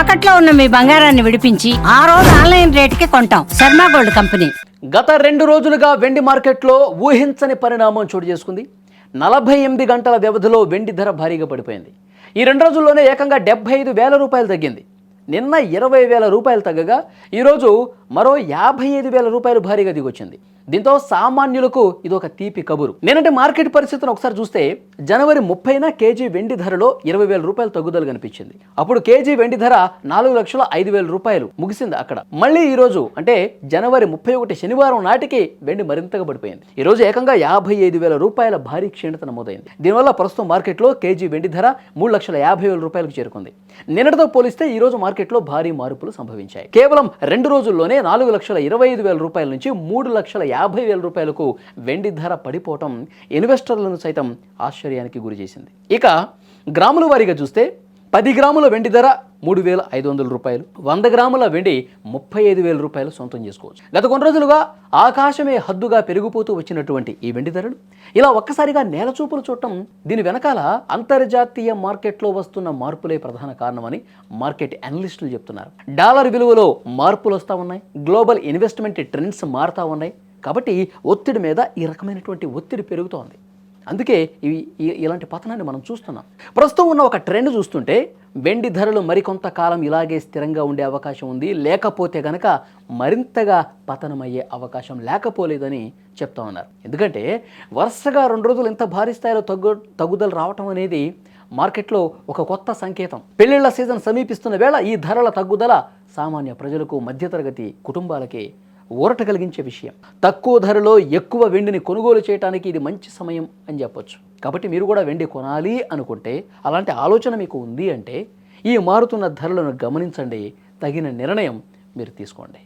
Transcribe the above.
తాకట్లో ఉన్న మీ బంగారాన్ని విడిపించి ఆ రోజు ఆన్లైన్ రేటుకి కొంటాం. Sharma gold company. గత రెండు రోజులుగా వెండి మార్కెట్లో ఊహించని పరిణామం చోటు చేసుకుంది. నలభై ఎనిమిది గంటల వ్యవధిలో వెండి ధర భారీగా పడిపోయింది. ఈ రెండు రోజుల్లోనే ఏకంగా డెబ్బై ఐదు వేల రూపాయలు తగ్గింది. నిన్న ఇరవై వేల రూపాయలు తగ్గగా ఈరోజు మరో యాభై ఐదు వేల రూపాయలు భారీగా దిగొచ్చింది. దీంతో సామాన్యులకు ఇది ఒక తీపి కబురు. నేనంటే మార్కెట్ పరిస్థితిని ఒకసారి చూస్తే జనవరి ముప్పైన కేజీ వెండి ధరలో ఇరవై వేల రూపాయలు తగ్గుదల కనిపించింది. అప్పుడు కేజీ వెండి ధర నాలుగు లక్షల ఐదు వేల రూపాయలు ముగిసింది అక్కడ. మళ్ళీ ఈ రోజు అంటే జనవరి ముప్పై ఒకటి శనివారం నాటికి వెండి మరింతగా పడిపోయింది. ఈ రోజు ఏకంగా యాభై ఐదు వేల రూపాయల భారీ క్షీణత నమోదైంది. దీనివల్ల ప్రస్తుతం మార్కెట్లో కేజీ వెండి ధర మూడు లక్షల యాభై వేల రూపాయలకు చేరుకుంది. నిన్నటితో పోలిస్తే ఈ రోజు మార్కెట్లో భారీ మార్పులు సంభవించాయి. కేవలం రెండు రోజుల్లోనే నాలుగు లక్షల ఇరవై ఐదు వేల రూపాయల నుంచి మూడు లక్షల యాభై వేల రూపాయలకు వెండి ధర పడిపోవటం ఇన్వెస్టర్లను సైతం ఆశ్చర్యానికి గురి చేసింది. ఇక గ్రాముల వారీగా చూస్తే పది గ్రాముల వెండి ధర మూడు వేల ఐదు వందల రూపాయలు వంద గ్రాముల వెండి ముప్పై ఐదు వేల రూపాయలు సొంతం చేసుకోవచ్చు. గత కొన్ని రోజులుగా ఆకాశమే హద్దుగా పెరిగిపోతూ వచ్చినటువంటి ఈ వెండి ధరలు ఇలా ఒక్కసారిగా నేల చూపులు చూడటం దీని వెనకాల అంతర్జాతీయ మార్కెట్లో వస్తున్న మార్పులే ప్రధాన కారణమని మార్కెట్ అనలిస్టులు చెప్తున్నారు. డాలర్ విలువలో మార్పులు వస్తూ ఉన్నాయి గ్లోబల్ ఇన్వెస్ట్మెంట్ ట్రెండ్స్ మారుతూ ఉన్నాయి కాబట్టి ఒత్తిడి మీద ఈ రకమైనటువంటి ఒత్తిడి పెరుగుతోంది. అందుకే ఇవి ఇలాంటి పతనాన్ని మనం చూస్తున్నాం. ప్రస్తుతం ఉన్న ఒక ట్రెండ్ చూస్తుంటే వెండి ధరలు మరికొంతకాలం ఇలాగే స్థిరంగా ఉండే అవకాశం ఉంది. లేకపోతే గనక మరింతగా పతనమయ్యే అవకాశం లేకపోలేదని చెప్తా ఉన్నారు. ఎందుకంటే వరుసగా రెండు రోజులు ఇంత భారీ స్థాయిలో తగ్గు తగ్గుదల రావటం అనేది మార్కెట్లో ఒక కొత్త సంకేతం. పెళ్ళిళ్ళ సీజన్ సమీపిస్తున్న వేళ ఈ ధరల తగ్గుదల సామాన్య ప్రజలకు మధ్యతరగతి కుటుంబాలకి ఊరట కలిగించే విషయం. తక్కువ ధరలో ఎక్కువ వెండిని కొనుగోలు చేయడానికి ఇది మంచి సమయం అని చెప్పొచ్చు. కాబట్టి మీరు కూడా వెండి కొనాలి అనుకుంటే అలాంటి ఆలోచన మీకు ఉంది అంటే ఈ మారుతున్న ధరలను గమనించండి. తగిన నిర్ణయం మీరు తీసుకోండి.